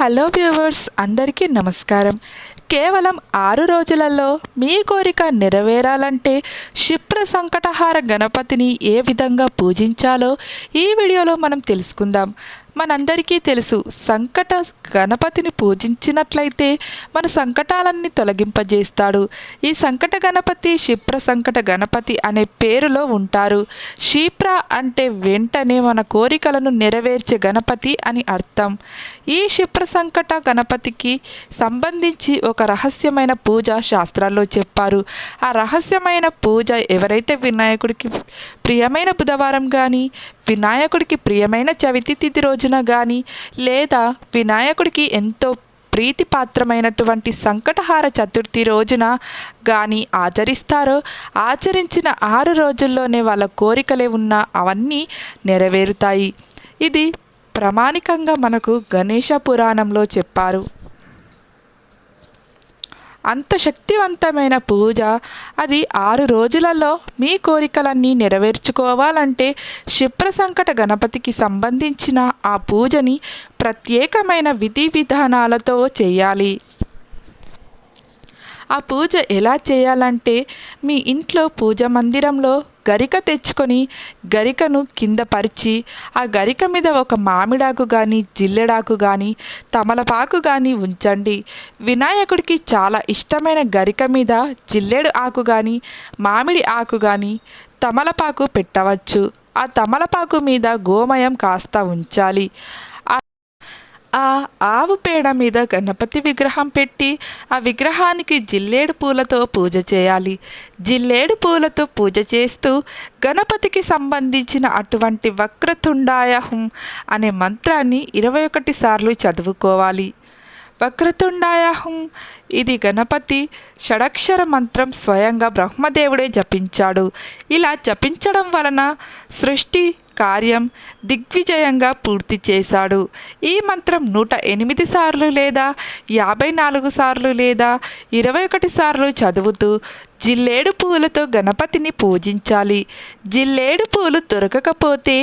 Hello viewers అందరికీ నమస్కారం. కేవలం ఆరు రోజులలో మీ కోరిక నెరవేరాలంటే క్షిప్ర సంకటహార గణపతిని ఏ విధంగా పూజించాలో ఈ వీడియోలో మనం తెలుసుకుందాం. మనందరికీ తెలుసు. సంకట గణపతిని పూజించినట్లయితే మన సంకటాలన్నీ తొలగింపజేస్తాడు. ఈ సంకట గణపతి క్షిప్ర సంకట గణపతి అనే పేరులో ఉంటారు. క్షిప్ర అంటే వెంటనే మన కోరికలను నెరవేర్చే గణపతి అని అర్థం. ఈ క్షిప్ర సంకట గణపతికి సంబంధించి ఒక రహస్యమైన పూజ శాస్త్రాల్లో చెప్పారు. ఆ రహస్యమైన పూజ ఎవరైతే వినాయకుడికి ప్రియమైన బుధవారం కానీ వినాయకుడికి ప్రియమైన చవితి తిథి రోజున కానీ లేదా వినాయకుడికి ఎంతో ప్రీతిపాత్రమైనటువంటి సంకటహార చతుర్థి రోజున కానీ ఆచరిస్తారో ఆచరించిన ఆరు రోజుల్లోనే వాళ్ళ కోరికలే ఉన్న అవన్నీ నెరవేరుతాయి. ఇది ప్రామాణికంగా మనకు గణేష పురాణంలో చెప్పారు. అంత శక్తివంతమైన పూజ. అది ఆరు రోజులలో మీ కోరికలన్నీ నెరవేర్చుకోవాలంటే క్షిప్ర సంకట గణపతికి సంబంధించిన ఆ పూజని ప్రత్యేకమైన విధి విధానాలతో చేయాలి. ఆ పూజ ఎలా చేయాలంటే మీ ఇంట్లో పూజ మందిరంలో గరిక తెచ్చుకొని గరికను కింద పరిచి ఆ గరిక మీద ఒక మామిడాకు కానీ జిల్లెడాకు కానీ తమలపాకు కానీ ఉంచండి. వినాయకుడికి చాలా ఇష్టమైన గరిక మీద జిల్లెడు ఆకు కానీ మామిడి ఆకు కానీ తమలపాకు పెట్టవచ్చు. ఆ తమలపాకు మీద గోమయం కాస్త ఉంచాలి. ఆ ఆవు పేడ మీద గణపతి విగ్రహం పెట్టి ఆ విగ్రహానికి జిల్లేడు పూలతో పూజ చేయాలి. జిల్లేడు పూలతో పూజ చేస్తూ గణపతికి సంబంధించిన అటువంటి వక్రతుండాయహం అనే మంత్రాన్ని ఇరవై ఒకటి సార్లు చదువుకోవాలి. వక్రతుండాయహం ఇది గణపతి షడక్షర మంత్రం స్వయంగా బ్రహ్మదేవుడే జపించాడు. ఇలా జపించడం వలన సృష్టి కార్యం దిగ్విజయంగా పూర్తి చేశాడు. ఈ మంత్రం నూట ఎనిమిది సార్లు లేదా యాభై నాలుగు సార్లు లేదా ఇరవై ఒకటి సార్లు చదువుతూ జిల్లేడు పూలతో గణపతిని పూజించాలి. జిల్లేడు పూలు దొరకకపోతే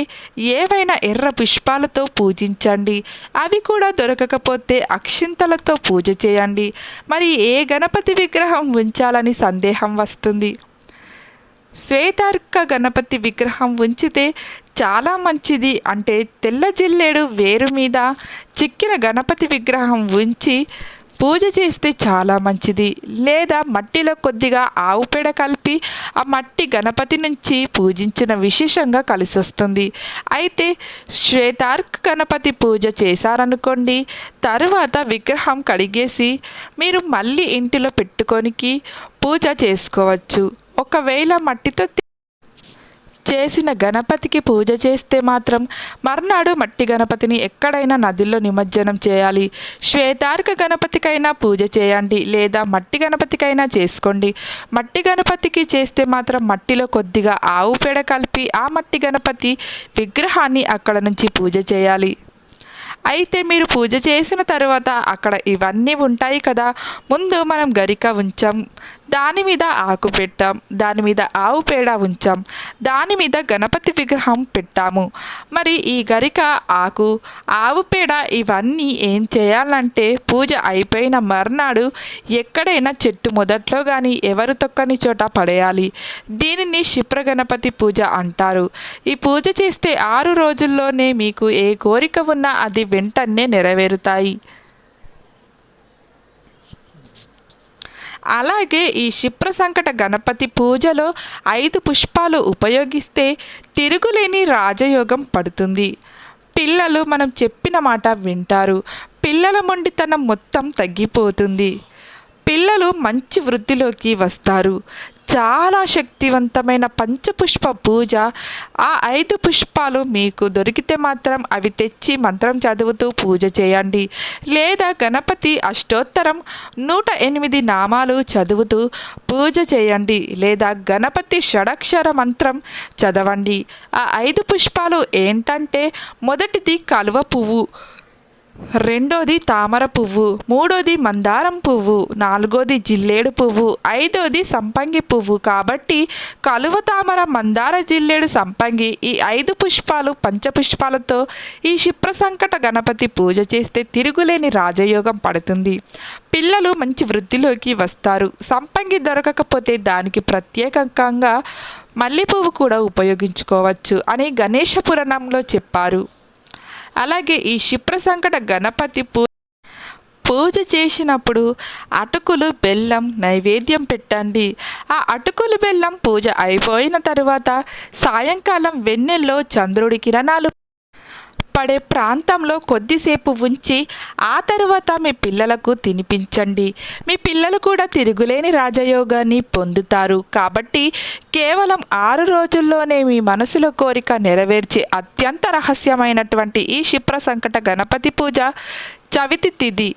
ఏవైనా ఎర్ర పుష్పాలతో పూజించండి. అవి కూడా దొరకకపోతే అక్షింతలతో పూజ చేయండి. మరి ఏ గణపతి విగ్రహం ఉంచాలని సందేహం వస్తుంది? శ్వేతార్క గణపతి విగ్రహం ఉంచితే చాలా మంచిది అంటే తెల్ల జిల్లేడు వేరు మీద చిక్కిన గణపతి విగ్రహం ఉంచి పూజ చేస్తే చాలా మంచిది. లేదా మట్టిలో కొద్దిగా ఆవు పేడ కలిపి ఆ మట్టి గణపతి నుంచి పూజించిన విశేషంగా కలిసి వస్తుంది అయితే శ్వేతార్క్ గణపతి పూజ చేశారనుకోండి తరువాత విగ్రహం కడిగేసి మీరు మళ్ళీ ఇంటిలో పెట్టుకొనికి పూజ చేసుకోవచ్చు. ఒకవేళ మట్టితో చేసిన గణపతికి పూజ చేస్తే మాత్రం మర్నాడు మట్టి గణపతిని ఎక్కడైనా నదిలో నిమజ్జనం చేయాలి. శ్వేతార్క గణపతికైనా పూజ చేయండి లేదా మట్టి గణపతికైనా చేసుకోండి. మట్టి గణపతికి చేస్తే మాత్రం మట్టిలో కొద్దిగా ఆవు పేడ కలిపి ఆ మట్టి గణపతి విగ్రహాన్ని అక్కడ నుంచి పూజ చేయాలి. అయితే మీరు పూజ చేసిన తర్వాత అక్కడ ఇవన్నీ ఉంటాయి కదా. ముందు మనం గరిక ఉంచాం. దాని మీద ఆకు పెట్టాం. దాని మీద ఆవు పేడ ఉంచాం. దాని మీద గణపతి విగ్రహం పెట్టాము. మరి ఈ గరిక ఆకు ఆవు పేడ ఇవన్నీ ఏం చేయాలంటే పూజ అయిపోయిన మర్నాడు ఎక్కడైనా చెట్టు మొదట్లో కానీ ఎవరు తొక్కని చోట పడేయాలి. దీనిని క్షిప్ర గణపతి పూజ అంటారు. ఈ పూజ చేస్తే ఆరు రోజుల్లోనే మీకు ఏ కోరిక ఉన్నా అది వెంటనే నెరవేరుతాయి. అలాగే ఈ క్షిప్ర సంకట గణపతి పూజలో ఐదు పుష్పాలు ఉపయోగిస్తే తిరుగులేని రాజయోగం పడుతుంది. పిల్లలు మనం చెప్పిన మాట వింటారు. పిల్లల మొండితనం మొత్తం తగ్గిపోతుంది. పిల్లలు మంచి వృద్ధిలోకి వస్తారు. చాలా శక్తివంతమైన పంచపుష్ప పూజ. ఆ ఐదు పుష్పాలు మీకు దొరికితే మాత్రం అవి తెచ్చి మంత్రం చదువుతూ పూజ చేయండి. లేదా గణపతి అష్టోత్తరం నూట ఎనిమిది నామాలు చదువుతూ పూజ చేయండి. లేదా గణపతి షడక్షర మంత్రం చదవండి. ఆ ఐదు పుష్పాలు ఏంటంటే మొదటిది కలువ పువ్వు రెండోది తామర పువ్వు మూడోది మందారం పువ్వు నాలుగోది జిల్లేడు పువ్వు ఐదోది సంపంగి పువ్వు. కాబట్టి కలువ తామర మందార జిల్లేడు సంపంగి ఈ ఐదు పుష్పాలు పంచపుష్పాలతో ఈ క్షిప్ర సంకట గణపతి పూజ చేస్తే తిరుగులేని రాజయోగం పడుతుంది. పిల్లలు మంచి వృద్ధిలోకి వస్తారు. సంపంగి దొరకకపోతే దానికి ప్రత్యేకంగా మల్లె పువ్వు కూడా ఉపయోగించుకోవచ్చు అని గణేష పురాణంలో చెప్పారు. అలాగే ఈ క్షిప్ర సంకట గణపతి పూ పూజ చేసినప్పుడు అటుకులు బెల్లం నైవేద్యం పెట్టండి. ఆ అటుకులు బెల్లం పూజ అయిపోయిన తరువాత సాయంకాలం వెన్నెల్లో చంద్రుడి కిరణాలు పడే ప్రాంతంలో కొద్దిసేపు ఉంచి ఆ తరువాత మీ పిల్లలకు తినిపించండి. మీ పిల్లలు కూడా తిరుగులేని రాజయోగాన్ని పొందుతారు. కాబట్టి కేవలం ఆరు రోజుల్లోనే మీ మనసులో కోరిక నెరవేర్చి అత్యంత రహస్యమైనటువంటి ఈ క్షిప్ర సంకట గణపతి పూజ చవితి తిథి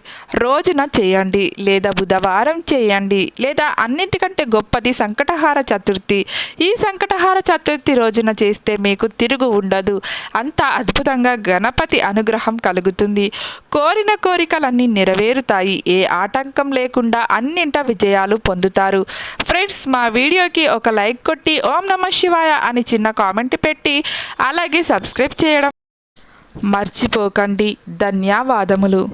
రోజున చేయండి లేదా బుధవారం చేయండి లేదా అన్నిటికంటే గొప్పది సంకటహార చతుర్థి. ఈ సంకటహార చతుర్థి రోజున చేస్తే మీకు తిరుగు ఉండదు. అంత అద్భుతంగా గణపతి అనుగ్రహం కలుగుతుంది. కోరిన కోరికలన్నీ నెరవేరుతాయి. ఏ ఆటంకం లేకుండా అన్నింట విజయాలు పొందుతారు. ఫ్రెండ్స్ మా వీడియోకి ఒక లైక్ కొట్టి ఓం నమ శివాయ అని చిన్న కామెంట్ పెట్టి అలాగే సబ్స్క్రైబ్ చేయడం మర్చిపోకండి. ధన్యవాదములు.